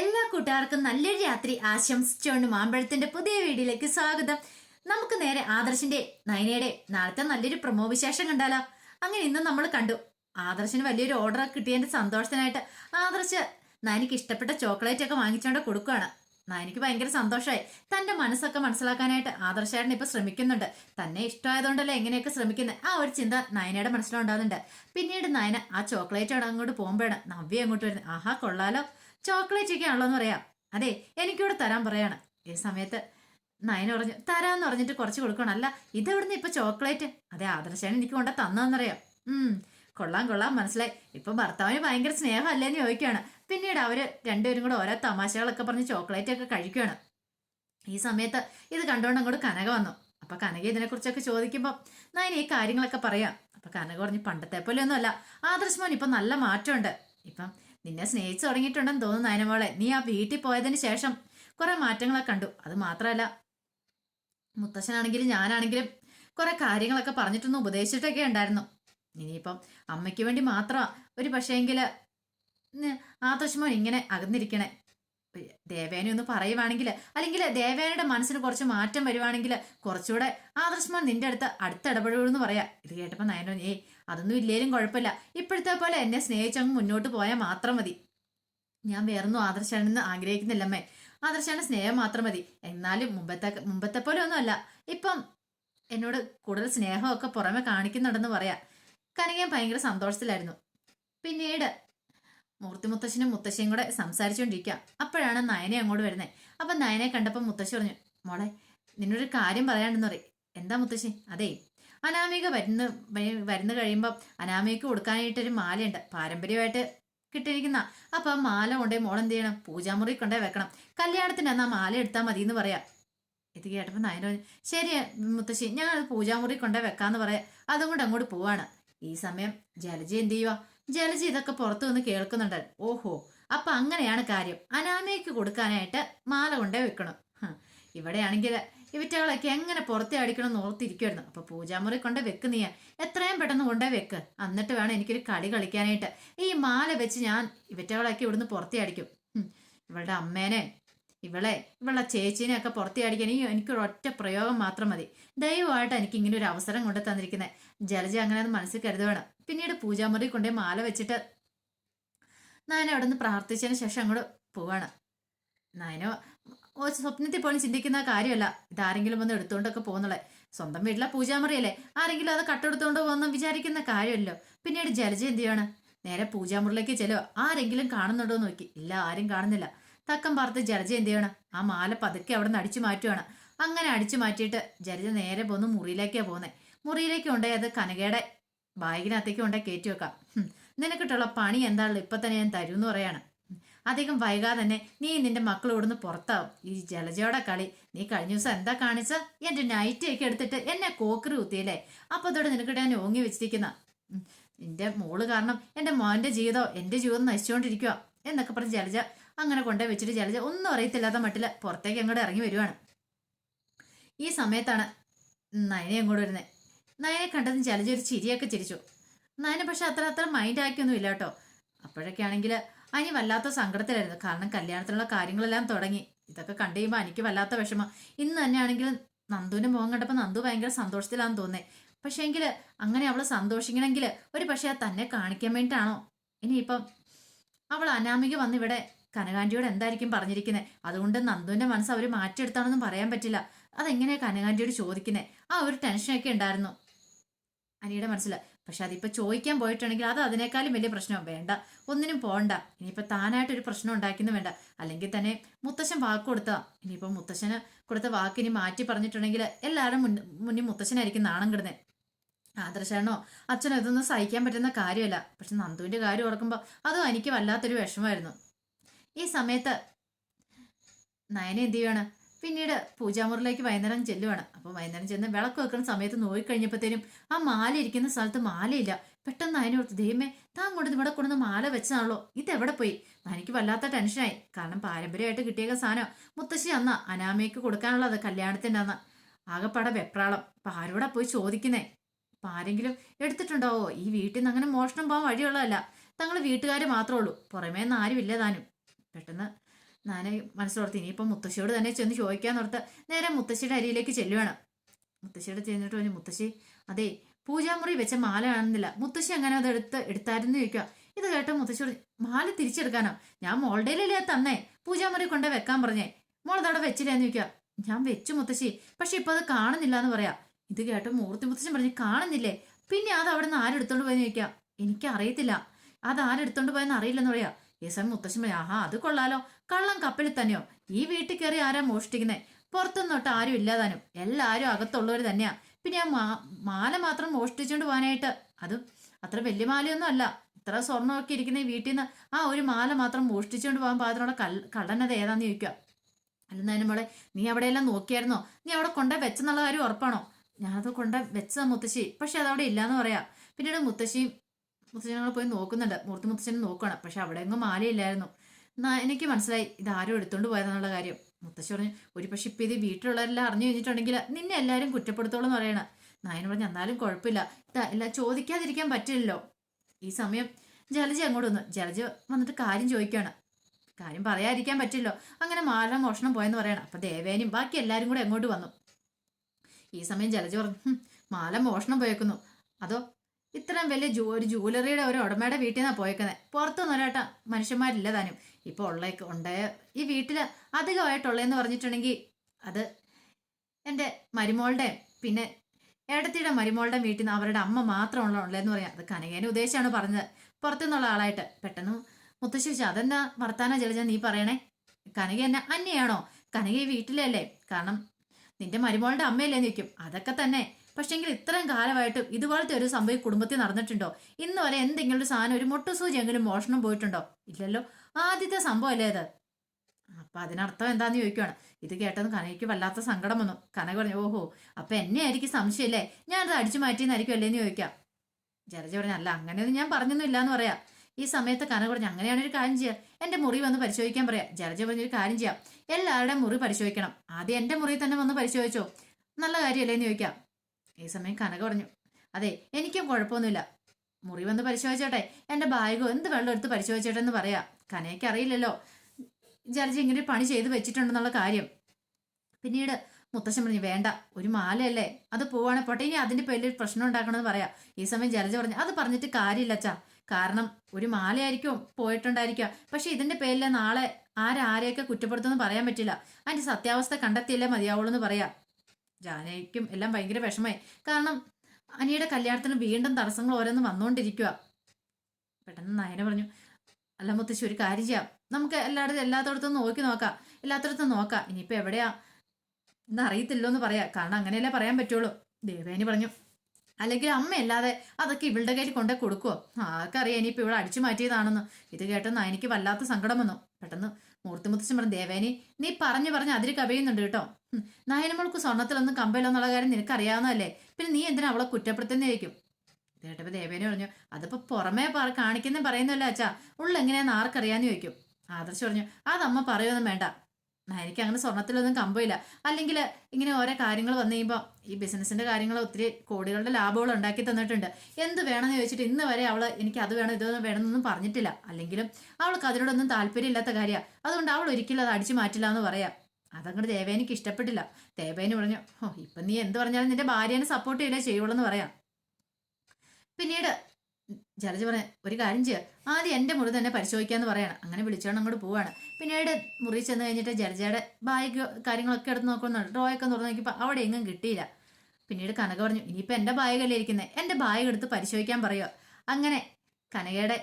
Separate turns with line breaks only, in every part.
എല്ലാ കൂട്ടുകാർക്കും നല്ലൊരു രാത്രി ആശംസിച്ചുകൊണ്ട് മാമ്പഴത്തിന്റെ പുതിയ വീഡിയോയിലേക്ക് സ്വാഗതം. നമുക്ക് നേരെ ആദർശിന്റെ നയനയുടെ നാളത്തെ നല്ലൊരു പ്രമോ വിശേഷം കണ്ടാലോ? അങ്ങനെ ഇന്ന് നമ്മൾ കണ്ടു. ആദർശിന് വലിയൊരു ഓർഡർ കിട്ടിയതിന്റെ സന്തോഷത്തിനായിട്ട് ആദർശ് നയനിക്ക് ഇഷ്ടപ്പെട്ട ചോക്ലേറ്റ് ഒക്കെ വാങ്ങിച്ചുകൊണ്ട് കൊടുക്കുകയാണ് നയനിക്ക് ഭയങ്കര സന്തോഷമായി. തന്റെ മനസ്സൊക്കെ മനസ്സിലാക്കാനായിട്ട് ആദർശേട്ടൻ ഇപ്പൊ ശ്രമിക്കുന്നുണ്ട്. തന്നെ ഇഷ്ടമായതുകൊണ്ടല്ലേ എങ്ങനെയൊക്കെ ശ്രമിക്കുന്നത് ആ ഒരു ചിന്ത നയനയുടെ മനസ്സിലുണ്ടാകുന്നുണ്ട് പിന്നീട് നയന ആ ചോക്ലേറ്റ് അങ്ങോട്ട് പോകുമ്പോഴാണ് നവ്യ അങ്ങോട്ട് വരുന്നത്. ആഹാ കൊള്ളാലോ. ചോക്ലേറ്റ് ഒക്കെ ആണല്ലോ എന്ന് പറയാം. അതെ എനിക്കൂടെ തരാൻ പറയാണ്. ഈ സമയത്ത് നയന പറഞ്ഞു തരാന്ന് പറഞ്ഞിട്ട് കുറച്ച് കൊടുക്കണം. അല്ല ഇതെവിടുന്ന് ഇപ്പൊ ചോക്ലേറ്റ് അതെ ആദർശാണ് എനിക്ക് കൊണ്ട് തന്നതെന്നറിയാം ഉം കൊള്ളാം കൊള്ളാം മനസ്സിലായി. ഇപ്പൊ ഭർത്താവിന് ഭയങ്കര സ്നേഹമല്ലേന്ന് ചോദിക്കുകയാണ്. പിന്നീട് അവർ രണ്ടുപേരും കൂടെ ഓരോ തമാശകളൊക്കെ പറഞ്ഞ് ചോക്ലേറ്റ് ഒക്കെ കഴിക്കുകയാണ്. ഈ സമയത്ത് ഇത് കണ്ടുകൊണ്ട് അങ്ങോട്ട് കനക വന്നു. അപ്പൊ കനക ഇതിനെക്കുറിച്ചൊക്കെ ചോദിക്കുമ്പോൾ നയന ഈ കാര്യങ്ങളൊക്കെ പറയാം. അപ്പൊ കനക പറഞ്ഞു പണ്ടത്തെ പോലെ ഒന്നുമല്ല. ആദർശ് ഇപ്പൊ നല്ല മാറ്റമുണ്ട്. ഇപ്പം നിന്നെ സ്നേഹിച്ചു തുടങ്ങിയിട്ടുണ്ടെന്ന് തോന്നുന്നു നയനമോളെ നീ ആ വീട്ടിൽ പോയതിന് ശേഷം കുറെ മാറ്റങ്ങളൊക്കെ കണ്ടു. അത് മാത്രമല്ല മുത്തശ്ശനാണെങ്കിലും ഞാനാണെങ്കിലും കുറെ കാര്യങ്ങളൊക്കെ പറഞ്ഞിട്ടൊന്ന് ഉപദേശിച്ചിട്ടൊക്കെ ഉണ്ടായിരുന്നു. ഇനിയിപ്പം അമ്മയ്ക്ക് വേണ്ടി മാത്രം ഒരു പക്ഷേങ്കിൽ ആദർശമോൻ ഇങ്ങനെ അകന്നിരിക്കണേ. ദേവേനെ ഒന്ന് പറയുവാണെങ്കിൽ അല്ലെങ്കിൽ ദേവേനയുടെ മനസ്സിന് കുറച്ച് മാറ്റം വരുവാണെങ്കിൽ കുറച്ചുകൂടെ ആദർശമോൻ നിന്റെ അടുത്ത് അടുത്തിടപെടുമെന്ന് പറയാം. ഇത് കേട്ടപ്പോൾ നയനോ ഏയ് അതൊന്നും ഇല്ലേലും കുഴപ്പമില്ല. ഇപ്പോഴത്തെ പോലെ എന്നെ സ്നേഹിച്ചങ്ങ് മുന്നോട്ട് പോയാൽ മാത്രം മതി. ഞാൻ വേറൊന്നും ആദർശാണെന്ന് ആഗ്രഹിക്കുന്നില്ലമ്മേ. ആദർശാണ് സ്നേഹം മാത്രം മതി. എന്നാലും മുമ്പത്തെ മുമ്പത്തെ പോലെ ഒന്നുമല്ല. ഇപ്പം എന്നോട് കൂടുതൽ സ്നേഹമൊക്കെ പുറമെ കാണിക്കുന്നുണ്ടെന്ന് പറയാം. കനകൻ ഭയങ്കര സന്തോഷത്തിലായിരുന്നു. പിന്നീട് മൂർത്തി മുത്തശ്ശനും മുത്തശ്ശിയും കൂടെ സംസാരിച്ചുകൊണ്ടിരിക്കുക. അപ്പോഴാണ് നയനെ അങ്ങോട്ട് വരുന്നത് അപ്പം നയനെ കണ്ടപ്പോൾ മുത്തശ്ശി പറഞ്ഞു മോളെ നിന്നൊരു കാര്യം പറയാണ്ടെന്ന് പറയും. എന്താ മുത്തശ്ശി? അതേ അനാമിക വരുന്ന വരുന്ന കഴിയുമ്പോൾ അനാമിക കൊടുക്കാനായിട്ടൊരു മാലയുണ്ട്. പാരമ്പര്യമായിട്ട് കിട്ടിയിരിക്കുന്ന. അപ്പൊ ആ മാല കൊണ്ടേ മോൾ എന്ത് ചെയ്യണം? പൂജാമുറി കൊണ്ടേ വെക്കണം. കല്യാണത്തിന് അന്ന് ആ മാല എടുത്താൽ മതി എന്ന് പറയാം. ഇത് കേട്ടപ്പോൾ നായനോ ശരി മുത്തശ്ശി ഞാൻ അത് പൂജാമുറി കൊണ്ടേ വെക്കാന്ന് പറയാം. അതുകൊണ്ട് അങ്ങോട്ട് പോവാണ്. ഈ സമയം ജലജ എന്ത് ചെയ്യുക ജലജ ഇതൊക്കെ പുറത്തു നിന്ന് കേൾക്കുന്നുണ്ട്. ഓഹോ അപ്പൊ അങ്ങനെയാണ് കാര്യം. അനാമയ്ക്ക് കൊടുക്കാനായിട്ട് മാല കൊണ്ടേ വെക്കണം. ഇവിടെയാണെങ്കിൽ ഇവറ്റകളൊക്കെ എങ്ങനെ പുറത്തെ അടിക്കണം എന്ന് ഓർത്തിരിക്കുമായിരുന്നു അപ്പൊ പൂജാമുറി കൊണ്ട് വെക്ക് നീ. എത്രയും പെട്ടെന്ന് കൊണ്ടേ വെക്ക്. എന്നിട്ട് വേണം എനിക്കൊരു കളി കളിക്കാനായിട്ട്. ഈ മാല വെച്ച് ഞാൻ ഇവറ്റകളൊക്കെ ഇവിടുന്ന് പുറത്തെ അടിക്കും. ഇവളുടെ അമ്മേനെ ഇവളെ ഇവളുടെ ചേച്ചീനെ ഒക്കെ പുറത്തെ അടിക്കാൻ ഈ എനിക്കൊരു ഒറ്റ പ്രയോഗം മാത്രം മതി. ദയവായിട്ട് എനിക്ക് ഇങ്ങനെ ഒരു അവസരം കൊണ്ട് തന്നിരിക്കുന്നത് ജലജ അങ്ങനെ അത് മനസ്സിൽ കരുതുവേണം. പിന്നീട് പൂജാമുറി കൊണ്ടേ മാല വെച്ചിട്ട് നായന അവിടെ നിന്ന് പ്രാർത്ഥിച്ചതിന് ശേഷം അങ്ങോട്ട് പോവാണ്. നായന സ്വപ്നത്തിൽ പോലും ചിന്തിക്കുന്ന കാര്യമല്ല. ഇതാരെങ്കിലും വന്ന് എടുത്തുകൊണ്ടൊക്കെ പോകുന്നുള്ളേ സ്വന്തം വീട്ടിലെ പൂജാമുറിയല്ലേ? ആരെങ്കിലും അത് കട്ടെടുത്തുകൊണ്ട് പോകുന്ന വിചാരിക്കുന്ന കാര്യമല്ലോ. പിന്നീട് ജലജ എന്ത് ചെയ്യാണ് നേരെ പൂജാമുറിയിലേക്ക് ചെലവ് ആരെങ്കിലും കാണുന്നുണ്ടോ നോക്കി. ഇല്ല ആരും കാണുന്നില്ല. തക്കം പാർത്ത് ജലജ എന്ത് ചെയ്യണം ആ മാല പതുക്കെ അവിടെ നിന്ന് അടിച്ചു മാറ്റുവാണ്. അങ്ങനെ അടിച്ചു മാറ്റിയിട്ട് ജലജ നേരെ പോന്ന് മുറിയിലേക്കാണ് പോകുന്നത് മുറിയിലേക്ക് കൊണ്ടേ അത് കനകയുടെ ബാഗിനകത്തേക്ക് കൊണ്ടേ കയറ്റി വെക്കാം. നിനക്കിട്ടുള്ള പണി എന്താണല്ലോ ഇപ്പൊ തന്നെ ഞാൻ തരുമെന്ന് പറയാണ്. അധികം വൈകാതെ തന്നെ നീ നിന്റെ മക്കളോടൊന്ന് പുറത്താവും. ഈ ജലജയുടെ കളി നീ കഴിഞ്ഞ ദിവസം എന്താ കാണിച്ച? എന്റെ നൈറ്റ് ഒക്കെ എടുത്തിട്ട് എന്നെ കോക്കറി കുത്തിയല്ലേ? അപ്പൊ അതോടെ നിനക്കിട്ട് ഞാൻ ഓങ്ങി വെച്ചിരിക്കുന്ന. നിന്റെ മോൾ കാരണം എന്റെ മോന്റെ ജീവിതം എന്റെ ജീവിതം നശിച്ചുകൊണ്ടിരിക്കുക എന്നൊക്കെ പറഞ്ഞ് ജലജ അങ്ങനെ കൊണ്ടേ വെച്ചിട്ട് ജലജ ഒന്നും അറിയത്തില്ലാത്ത മട്ടില്ല പുറത്തേക്ക് അങ്ങോട്ട് ഇറങ്ങി വരുവാണ്. ഈ സമയത്താണ് നയനെ അങ്ങോട്ട് വരുന്നത് നയനെ കണ്ടതും ജലജ ഒരു ചിരിയൊക്കെ ചിരിച്ചു. നയനെ പക്ഷെ അത്ര അത്ര മൈൻഡ് ആക്കിയൊന്നും ഇല്ല കേട്ടോ. അപ്പോഴൊക്കെ ആണെങ്കിൽ അനി വല്ലാത്ത സങ്കടത്തിലായിരുന്നു. കാരണം കല്യാണത്തിനുള്ള കാര്യങ്ങളെല്ലാം തുടങ്ങി. ഇതൊക്കെ കണ്ടു കഴിയുമ്പോൾ എനിക്ക് വല്ലാത്ത വിഷമം. ഇന്ന് തന്നെയാണെങ്കിലും നന്ദുവിന്റെ മുഖം കണ്ടപ്പോൾ നന്ദു ഭയങ്കര സന്തോഷത്തിലാന്ന് തോന്നേ പക്ഷേ എങ്കിൽ അങ്ങനെ അവൾ സന്തോഷിക്കണമെങ്കിൽ ഒരു പക്ഷേ തന്നെ കാണിക്കാൻ വേണ്ടിയിട്ടാണോ ഇനിയിപ്പം അവൾ അനാമിക വന്ന് ഇവിടെ കനകാന്റിയോട് എന്തായിരിക്കും പറഞ്ഞിരിക്കുന്നത് അതുകൊണ്ട് നന്ദുവിന്റെ മനസ്സ് അവർ മാറ്റിയെടുത്താണെന്നും പറയാൻ പറ്റില്ല. അതെങ്ങനെയാണ് കനകാന്റിയോട് ചോദിക്കുന്നത് ആ ഒരു ടെൻഷനൊക്കെ ഉണ്ടായിരുന്നു. അനിയുടെ മനസ്സിൽ പക്ഷെ അതിപ്പോ ചോദിക്കാൻ പോയിട്ടുണ്ടെങ്കിൽ അത് അതിനേക്കാളും വലിയ പ്രശ്നം. വേണ്ട. ഒന്നിനും പോണ്ട. ഇനിയിപ്പോ താനായിട്ടൊരു പ്രശ്നം ഉണ്ടാക്കുന്നു വേണ്ട. അല്ലെങ്കിൽ തന്നെ മുത്തശ്ശൻ വാക്ക് കൊടുത്താ. ഇനിയിപ്പോ മുത്തശ്ശന് കൊടുത്ത വാക്ക് ഇനി മാറ്റി പറഞ്ഞിട്ടുണ്ടെങ്കിൽ എല്ലാവരും മുന്നിൽ മുത്തശ്ശനായിരിക്കും നാണം കിടന്നത് ആദർശാണോ? അച്ഛനോ? ഇതൊന്നും സഹിക്കാൻ പറ്റുന്ന കാര്യമല്ല. പക്ഷെ നന്ദുവിന്റെ കാര്യം ഓർക്കുമ്പോൾ അതും എനിക്ക് വല്ലാത്തൊരു വിഷമമായിരുന്നു. ഈ സമയത്ത് നയന എന്ത് ചെയ്യാണ് പിന്നീട് പൂജാമുറിലേക്ക് വൈകുന്നേരം ചെല്ലുവാണ്. അപ്പോൾ വൈകുന്നേരം ചെന്ന് വിളക്ക് വെക്കുന്ന സമയത്ത് നോക്കിക്കഴിഞ്ഞപ്പോഴത്തേനും ആ മാല ഇരിക്കുന്ന സ്ഥലത്ത് മാലയില്ല. പെട്ടെന്ന് അതിനോർത്ത് ദൈവമേ താൻ കൊണ്ട് ഇവിടെ കൊണ്ടുവന്ന് മാല വെച്ചതാണല്ലോ. ഇതെവിടെ പോയി? എനിക്ക് വല്ലാത്ത ടെൻഷനായി കാരണം പാരമ്പര്യമായിട്ട് കിട്ടിയ സാധനം മുത്തശ്ശി അന്ന അനാമയ്ക്ക് കൊടുക്കാനുള്ളത് കല്യാണത്തിന്റെ അന്ന് ആകെപ്പാടെ വെപ്രാളം. അപ്പം ആരോടാ പോയി ചോദിക്കുന്നേ? അപ്പം ആരെങ്കിലും എടുത്തിട്ടുണ്ടാവോ? ഈ വീട്ടിൽ നിന്ന് അങ്ങനെ മോഷണം പോകാൻ വഴിയുള്ളതല്ല. തങ്ങൾ വീട്ടുകാർ മാത്രമേ ഉള്ളൂ. പുറമേ നിന്ന് ആരും ഇല്ല താനും. പെട്ടെന്ന് ഞാൻ മനസ്സിലോർത്ത് ഇനിയിപ്പോൾ മുത്തശ്ശിയോട് തന്നെ ചെന്ന് ചോദിക്കാന്നോർത്ത് നേരെ മുത്തശ്ശിയുടെ അരിയിലേക്ക് ചെല്ലുവാണ്. മുത്തശ്ശിയുടെ ചെന്നിട്ട് പറഞ്ഞു മുത്തശ്ശി അതെ പൂജാമുറി വെച്ച മാല കാണുന്നില്ല. മുത്തശ്ശി അങ്ങനെ അത് എടുത്ത് എടുത്തായിരുന്നു ചോദിക്കുക ഇത് കേട്ടോ മുത്തശ്ശി മാല തിരിച്ചെടുക്കാനോ? ഞാൻ മോളുടെ തന്നേ? പൂജാമുറി കൊണ്ട് വെക്കാൻ പറഞ്ഞേ. മോൾ അതവിടെ വെച്ചില്ലേന്ന് ചോദിക്കുക ഞാൻ വെച്ചു മുത്തശ്ശി പക്ഷെ ഇപ്പൊ അത് കാണുന്നില്ല എന്ന് പറയാ. ഇത് കേട്ടോ മൂർത്തി മുത്തശ്ശൻ പറഞ്ഞു കാണുന്നില്ലേ? പിന്നെ അത് അവിടെ നിന്ന് ആരെടുത്തോണ്ട് പോയെന്ന് ചോദിക്കാം എനിക്ക് അറിയത്തില്ല അത് ആരെടുത്തോണ്ട് പോയെന്ന് അറിയില്ലെന്ന് പറയാ. ഈ സമയം മുത്തശ്ശൻ ആഹാ അത് കൊള്ളാലോ. കള്ളം കപ്പലിൽ തന്നെയോ. ഈ വീട്ടിൽ കയറി ആരാ മോഷ്ടിക്കുന്നേ? പുറത്തുനിന്നൊട്ട് ആരും ഇല്ലാതാനും. എല്ലാരും അകത്തുള്ളവർ തന്നെയാ. പിന്നെ ആ മാല മാത്രം മോഷ്ടിച്ചുകൊണ്ട് പോകാനായിട്ട് അതും അത്ര വലിയ മാലയൊന്നും അല്ല. ഇത്ര സ്വർണമൊക്കെ ഇരിക്കുന്ന വീട്ടിൽ നിന്ന് ആ ഒരു മാല മാത്രം മോഷ്ടിച്ചുകൊണ്ട് പോകാൻ പാകത്തിനുള്ള കള്ളനത് ഏതാന്ന് ചോദിക്കുക അല്ലെന്നതിന് മോളെ നീ അവിടെയെല്ലാം നോക്കിയായിരുന്നോ? നീ അവിടെ കൊണ്ട വെച്ചെന്നുള്ള കാര്യം ഉറപ്പാണോ? ഞാനത് കൊണ്ട വെച്ചതാ മുത്തശ്ശി. പക്ഷെ അതവിടെ ഇല്ലാന്ന് പറയാ. പിന്നീട് മുത്തശ്ശിയും മുത്തശ്ശനങ്ങൾ പോയി നോക്കുന്നുണ്ട്. മൂർത്തി മുത്തശ്ശനെ നോക്കണം പക്ഷെ അവിടെ എങ്ങും മാലയില്ലായിരുന്നു എനിക്ക് മനസ്സിലായി. ഇത് ആരും എടുത്തുകൊണ്ട് പോയതെന്നുള്ള കാര്യം. മുത്തശ്ശി പറഞ്ഞു ഒരു പക്ഷെ ഇപ്പം ഇത് വീട്ടിലുള്ളവരെല്ലാം അറിഞ്ഞു കഴിഞ്ഞിട്ടുണ്ടെങ്കിൽ നിന്നെ എല്ലാവരും കുറ്റപ്പെടുത്തോളം എന്ന് പറയണം. നായന പറഞ്ഞു എന്നാലും കുഴപ്പമില്ല. എല്ലാം ചോദിക്കാതിരിക്കാൻ പറ്റില്ലല്ലോ. ഈ സമയം ജലജ അങ്ങോട്ട് വന്നു. ജലജ വന്നിട്ട് കാര്യം ചോദിക്കുകയാണ് കാര്യം പറയാതിരിക്കാൻ പറ്റില്ലല്ലോ. അങ്ങനെ മാല മോഷണം പോയെന്ന് പറയണം. അപ്പം ദേവേനും ബാക്കി എല്ലാവരും കൂടെ അങ്ങോട്ട് വന്നു. ഈ സമയം ജലജ പറഞ്ഞു മാല മോഷണം പോയേക്കുന്നു. അതോ ഇത്രയും വലിയ ജൂ ഒരു ജൂവലറിയുടെ ഒരു ഉടമയുടെ വീട്ടിൽ നിന്നാണ് പോയേക്കുന്നത് പുറത്തൊന്നും ഒരാട്ട മനുഷ്യന്മാരില്ല താനും. ഇപ്പൊ ഉള്ള ഉണ്ടായ ഈ വീട്ടിൽ അധികമായിട്ടുള്ളതെന്ന് പറഞ്ഞിട്ടുണ്ടെങ്കിൽ അത് എന്റെ മരുമോളുടെ പിന്നെ ഏടത്തിയുടെ മരുമോളുടെ വീട്ടിൽ നിന്ന് അവരുടെ അമ്മ മാത്രമുള്ള ഉള്ളതെന്ന് പറയാം. അത് കനകേനെ ഉദ്ദേശിച്ചാണ് പറഞ്ഞത്. പുറത്തുനിന്നുള്ള ആളായിട്ട് പെട്ടെന്ന് മുത്തശ്ശി അതെന്താ വർത്താന ജലജ നീ പറയണേ? കനക എന്നെ അന്നെയാണോ കനക ഈ വീട്ടിലല്ലേ? കാരണം നിന്റെ മരുമോളുടെ അമ്മയല്ലേ നിൽക്കും അതൊക്കെ തന്നെ പക്ഷെങ്കിൽ ഇത്രയും കാലമായിട്ടും ഇതുപോലത്തെ ഒരു സംഭവം കുടുംബത്തിൽ നടന്നിട്ടുണ്ടോ? ഇന്ന് വരെ എന്തെങ്കിലും ഒരു സാധനം ഒരു മുട്ടുസൂചി എങ്കിലും മോഷണം പോയിട്ടുണ്ടോ? ഇല്ലല്ലോ. ആദ്യത്തെ സംഭവം അല്ലേ ഇത് അപ്പൊ അതിനർത്ഥം എന്താന്ന് ചോദിക്കുവാണ്. ഇത് കേട്ടത് കനയ്ക്ക് വല്ലാത്ത സങ്കടം വന്നു. കനക പറഞ്ഞു ഓഹോ അപ്പൊ എന്നെ ആയിരിക്കും സംശയമല്ലേ ഞാനത് അടിച്ചു മാറ്റിയെന്നായിരിക്കും അല്ലേന്ന് ചോദിക്കാം. ജലജ പറഞ്ഞു അല്ല അങ്ങനെയൊന്നും ഞാൻ പറഞ്ഞൊന്നും ഇല്ലാന്ന് പറയാം. ഈ സമയത്ത് കന പറഞ്ഞു അങ്ങനെയാണൊരു കാര്യം ചെയ്യാം. എന്റെ മുറി വന്ന് പരിശോധിക്കാൻ പറയാം. ജലജ പറഞ്ഞൊരു കാര്യം ചെയ്യാം. എല്ലാവരുടെയും മുറി പരിശോധിക്കണം. ആദ്യം എന്റെ മുറി തന്നെ വന്ന് പരിശോധിച്ചോ? നല്ല കാര്യമല്ലേന്ന് ചോദിക്കാം. ഈ സമയം കനക പറഞ്ഞു അതെ എനിക്കും കുഴപ്പമൊന്നുമില്ല. മുറി വന്ന് പരിശോധിച്ചോട്ടെ. എന്റെ ബാഗോ എന്ത് വെള്ളം എടുത്ത് പരിശോധിച്ചോട്ടെ എന്ന് പറയാം. കനയ്ക്ക് അറിയില്ലല്ലോ. ജർജി ഇങ്ങനെ പണി ചെയ്ത് വെച്ചിട്ടുണ്ടെന്നുള്ള കാര്യം. പിന്നീട് മുത്തശ്ശൻ പറഞ്ഞു വേണ്ട ഒരു മാലയല്ലേ. അത് പോവാണ് പോട്ടെ. ഇനി അതിന്റെ പേരിൽ പ്രശ്നം ഉണ്ടാക്കണമെന്ന് പറയാം. ഈ സമയം ജലജ പറഞ്ഞു അത് പറഞ്ഞിട്ട് കാര്യമില്ല അച്ഛാ. കാരണം ഒരു മാലയായിരിക്കും പോയിട്ടുണ്ടായിരിക്കുക പക്ഷെ ഇതിന്റെ പേരിൽ നാളെ ആരാരെയൊക്കെ കുറ്റപ്പെടുത്തുമെന്ന് പറയാൻ പറ്റില്ല. അതിന്റെ സത്യാവസ്ഥ കണ്ടെത്തിയല്ലേ മതിയാവുള്ളൂ എന്ന് പറയാം. ജാനയ്ക്കും എല്ലാം ഭയങ്കര വിഷമായി കാരണം അനിയുടെ കല്യാണത്തിന് വീണ്ടും തടസ്സങ്ങൾ ഓരോന്ന് വന്നുകൊണ്ടിരിക്കുക പെട്ടെന്ന് നയന പറഞ്ഞു അല്ല മുത്തശ്ശി ഒരു കാര്യം ചെയ്യാം. നമുക്ക് എല്ലായിടത്തും എല്ലാത്തടത്തും നോക്കി നോക്കാം. എല്ലാത്തടത്തും നോക്കാം. ഇനിയിപ്പോൾ എവിടെയാ? എന്നറിയത്തില്ലോ എന്ന് പറയാം. കാരണം അങ്ങനെയല്ലേ പറയാൻ പറ്റുള്ളൂ. ദേവേനി പറഞ്ഞു അല്ലെങ്കിൽ അമ്മയല്ലാതെ അതൊക്കെ ഇവളുടെ കയ്യിൽ കൊണ്ടേ കൊടുക്കുമോ ആർക്കറിയാം ഇനിയിപ്പോൾ ഇവിടെ അടിച്ചു മാറ്റിയതാണെന്ന്. ഇത് കേട്ടെന്ന് എനിക്ക് വല്ലാത്ത സങ്കടം വന്നു. പെട്ടെന്ന് മൂർത്തി മുത്തച്ഛൻ പറഞ്ഞു ദേവേനി നീ പറഞ്ഞു പറഞ്ഞ് അതിര് കവിയുന്നുണ്ട് കേട്ടോ. ഹും, സ്വർണത്തിലൊന്നും കമ്പയില്ലെന്നുള്ള കാര്യം നിനക്കറിയാവുന്നതല്ലേ? പിന്നെ നീ എന്തിനാ അവളെ കുറ്റപ്പെടുത്തുന്നതായിരിക്കും കേട്ടപ്പോ ദേവേനി പറഞ്ഞു അതിപ്പോ പുറമേ പറ കാണിക്കുന്ന പറയുന്നല്ലോ അച്ഛാ. ഉള്ളെങ്ങനെയാന്ന് ആർക്കറിയാന്ന് ചോദിക്കും. ആദർശ് പറഞ്ഞു അതമ്മ പറയൊന്നും വേണ്ട. എനിക്ക് അങ്ങനെ സ്വർണത്തിലൊന്നും കമ്പമില്ല. അല്ലെങ്കിൽ ഇങ്ങനെ ഓരോ കാര്യങ്ങൾ വന്നു കഴിയുമ്പോൾ ഈ ബിസിനസിന്റെ കാര്യങ്ങൾ ഒത്തിരി കോടികളുടെ ലാഭങ്ങൾ ഉണ്ടാക്കി തന്നിട്ടുണ്ട്. എന്ത് വേണമെന്ന് ചോദിച്ചിട്ട് ഇന്ന് വരെ അവൾ എനിക്ക് അത് വേണം ഇതൊന്നും വേണമെന്നൊന്നും പറഞ്ഞിട്ടില്ല. അല്ലെങ്കിലും അവൾക്ക് അതിനോടൊന്നും താല്പര്യമില്ലാത്ത കാര്യമാണ്. അതുകൊണ്ട് അവൾ ഒരിക്കലും അത് അടിച്ചു മാറ്റില്ല എന്ന് പറയാം. അതങ്ങോട്ട് ദേവേനിക്ക് ഇഷ്ടപ്പെട്ടില്ല. ദേവേനി പറഞ്ഞു ഓ ഇപ്പൊ നീ എന്ത് പറഞ്ഞാലും നിന്റെ ഭാര്യനെ സപ്പോർട്ട് ചെയ്യില്ലേ ചെയ്യുള്ളൂ എന്ന് പറയാം. പിന്നീട് ജലജ പറയാൻ ഒരു കാര്യം ചെയ്യുക ആദ്യം എന്റെ മുറി തന്നെ പരിശോധിക്കാന്ന് പറയണം. അങ്ങനെ വിളിച്ചോണ്ട് അങ്ങോട്ട് പോവാണ്. പിന്നീട് മുറി ചെന്ന് കഴിഞ്ഞിട്ട് ജലജയുടെ ബാഗ് കാര്യങ്ങളൊക്കെ എടുത്ത് നോക്കുന്നുണ്ട് ഡ്രോയൊക്കെ തുറന്ന് നോക്കിയപ്പോൾ അവിടെ എങ്ങും കിട്ടിയില്ല. പിന്നീട് കനക പറഞ്ഞു ഇനിയിപ്പോൾ എന്റെ ബാഗല്ലേ ഇരിക്കുന്നത് എന്റെ ബാഗ് എടുത്ത് പരിശോധിക്കാൻ പറയുക അങ്ങനെ കനകയുടെ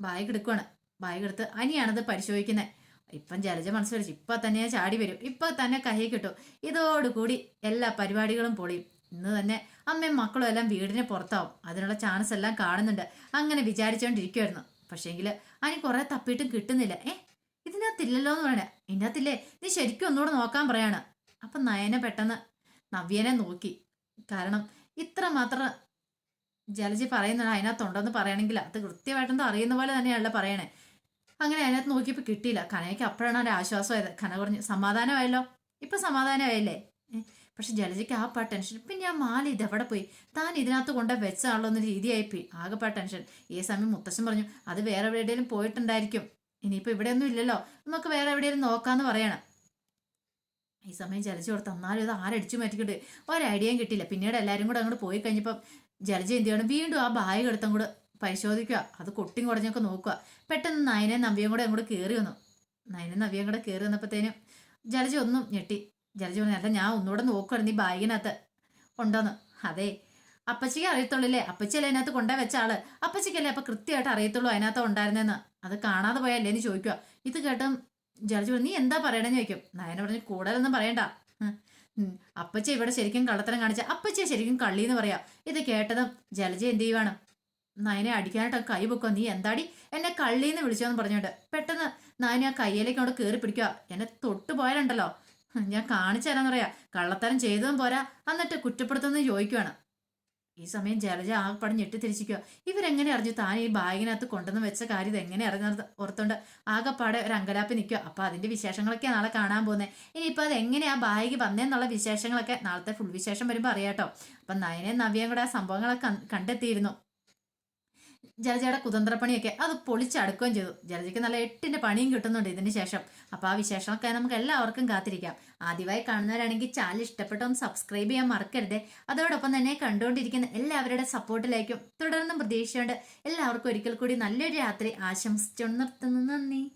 ബാഗ് എടുക്കുവാണ്. ബാഗ് എടുത്ത് അനിയാണത് പരിശോധിക്കുന്നത് ഇപ്പം ജലജ മനസ്സിലിച്ചു ഇപ്പം തന്നെ ചാടി വരും. ഇപ്പം തന്നെ കൈ കിട്ടും. ഇതോടുകൂടി എല്ലാ പരിപാടികളും പൊളിയും. ഇന്ന് തന്നെ അമ്മയും മക്കളും എല്ലാം വീടിന് പുറത്താവും. അതിനുള്ള ചാൻസ് എല്ലാം കാണുന്നുണ്ട്. അങ്ങനെ വിചാരിച്ചുകൊണ്ടിരിക്കുമായിരുന്നു പക്ഷേങ്കിൽ അതിന് കുറെ തപ്പിയിട്ടും കിട്ടുന്നില്ല. ഏ ഇതിനകത്തില്ലല്ലോ എന്ന് പറയണേ. ഇതിനകത്തില്ലേ? നീ ശരിക്കും ഒന്നുകൂടെ നോക്കാൻ പറയാണ്. അപ്പം നയന പെട്ടെന്ന് നവ്യനെ നോക്കി. കാരണം ഇത്ര മാത്രം ജലജി പറയുന്നത് അതിനകത്തുണ്ടെന്ന് പറയണമെങ്കിൽ അത് കൃത്യമായിട്ടൊന്നും അറിയുന്ന പോലെ തന്നെയാണല്ലോ പറയണേ. അങ്ങനെ അതിനകത്ത് നോക്കിയപ്പോൾ കിട്ടിയില്ല. കനയ്ക്ക് അപ്പോഴാണ് ഒരു ആശ്വാസമായത്. കന കുറഞ്ഞ് സമാധാനമായല്ലോ. ഇപ്പൊ സമാധാനമായില്ലേ? പക്ഷെ ജലജയ്ക്ക് ആ പാ ടെൻഷൻ പിന്നെ ആ മാല ഇതെവിടെ പോയി? താൻ ഇതിനകത്ത് കൊണ്ട് ആളോ എന്ന രീതിയായിപ്പോയി പാ ടെൻഷൻ ഈ സമയം മുത്തശ്ശൻ പറഞ്ഞു അത് വേറെ എവിടെയെങ്കിലും പോയിട്ടുണ്ടായിരിക്കും. ഇനിയിപ്പോ ഇവിടെ ഒന്നും ഇല്ലല്ലോ. നമുക്ക് വേറെ എവിടെയെങ്കിലും നോക്കാന്ന് പറയണം. ഈ സമയം ജലജ കൊടുത്ത് എന്നാലും ഇത് ആരടിച്ചു മാറ്റിക്കിട്ട് ഒരൈഡിയയും കിട്ടിയില്ല. പിന്നീട് എല്ലാവരും കൂടെ അങ്ങോട്ട് പോയി കഴിഞ്ഞപ്പം ജലജ എന്ത് ചെയ്യണം? വീണ്ടും ആ ബാഗ് എടുത്തും കൂടെ പരിശോധിക്കുക. അത് കൊട്ടിയും കുടഞ്ഞൊക്കെ നോക്കുക. പെട്ടെന്ന് നയനെ നവ്യം കൂടെ അങ്ങോട്ട് കയറി വന്നു. നയനെ നവ്യം കൂടെ കയറി വന്നപ്പോഴത്തേനും ജലജ ഒന്നും ഞെട്ടി. ജലജ പറഞ്ഞു അല്ല ഞാൻ ഒന്നുകൂടെ നോക്കുകയാണ് നീ ബാഗിനകത്ത് ഉണ്ടോന്ന്. അതെ. അപ്പച്ചിക്ക് അറിയത്തുള്ളൂല്ലേ? അപ്പച്ചിയല്ലേ അതിനകത്ത് കൊണ്ടേ വെച്ച ആൾ? അപ്പച്ചിക്കല്ലേ അപ്പൊ കൃത്യമായിട്ട് അറിയത്തുള്ളൂ അതിനകത്ത് ഉണ്ടായിരുന്നെന്ന്. അത് കാണാതെ പോയല്ലേ എന്ന് ചോദിക്കുക ഇത് കേട്ടും ജലജി പറഞ്ഞു, നീ എന്താ പറയണെന്ന് ചോദിക്കും. നയന പറഞ്ഞു കൂടുതലൊന്നും പറയണ്ട. അപ്പച്ചി ഇവിടെ ശരിക്കും കള്ളത്തരം കാണിച്ച അപ്പച്ചി ശരിക്കും കള്ളി എന്ന് പറയാം. ഇത് കേട്ടതും ജലജ എന്ത് ചെയ്യുവാണ്? നയനെ അടിക്കാനായിട്ട് കൈ പൊക്കോ നീ എന്താടി എന്നെ കള്ളിന്ന് വിളിച്ചോന്ന് പറഞ്ഞോണ്ട്? പെട്ടെന്ന് നയനെ ആ കയ്യിലേക്ക് അവിടെ കയറി പിടിക്കുക എന്നെ തൊട്ടു പോയാലുണ്ടല്ലോ ഞാൻ കാണിച്ചു തരാന്ന് പറയാ. കള്ളത്തരം ചെയ്തതും പോരാ. എന്നിട്ട് കുറ്റപ്പെടുത്തുന്നത് ചോദിക്കുവാണ്. ഈ സമയം ജലജ ആകെപ്പാടെ ഞെട്ടിത്തിരിച്ചിരിക്കുക ഇവരെങ്ങനെ അറിഞ്ഞു? താൻ ഈ ബാഗിനകത്ത് കൊണ്ടുവന്ന് വെച്ച കാര്യം ഇത് എങ്ങനെ അറിഞ്ഞത് ഓർത്തോണ്ട് ആകെപ്പാടെ ഒരു അങ്കലാപ്പ് നിൽക്കുക അപ്പൊ അതിന്റെ വിശേഷങ്ങളൊക്കെ നാളെ കാണാൻ പോകുന്നത് ഇനിയിപ്പോൾ അത് എങ്ങനെ എങ്ങനെയാ ബാഗ് വന്നേന്നുള്ള വിശേഷങ്ങളൊക്കെ നാളത്തെ ഫുൾ വിശേഷം വരുമ്പോൾ അറിയാട്ടോ. അപ്പൊ നയനെ നവ്യം കൂടെ ആ സംഭവങ്ങളൊക്കെ കണ്ടെത്തിയിരുന്നു. ജലജയുടെ കുതന്ത്രപ്പണിയൊക്കെ അത് പൊളിച്ചടുക്കുകയും ചെയ്തു. ജലജയ്ക്ക് നല്ല എട്ടിന്റെ പണിയും കിട്ടുന്നുണ്ട് ഇതിന് ശേഷം. അപ്പൊ ആ വിശേഷമൊക്കെ നമുക്ക് എല്ലാവർക്കും കാത്തിരിക്കാം. ആദ്യമായി കാണുന്നവരാണെങ്കിൽ ചാനൽ ഇഷ്ടപ്പെട്ട സബ്സ്ക്രൈബ് ചെയ്യാൻ മറക്കരുത്. അതോടൊപ്പം തന്നെ കണ്ടുകൊണ്ടിരിക്കുന്ന എല്ലാവരുടെ സപ്പോർട്ടിലേക്കും തുടർന്നും പ്രതീക്ഷയുണ്ട്. എല്ലാവർക്കും ഒരിക്കൽ കൂടി നല്ലൊരു രാത്രി ആശംസിച്ചു നിർത്തുന്നു. നന്ദി.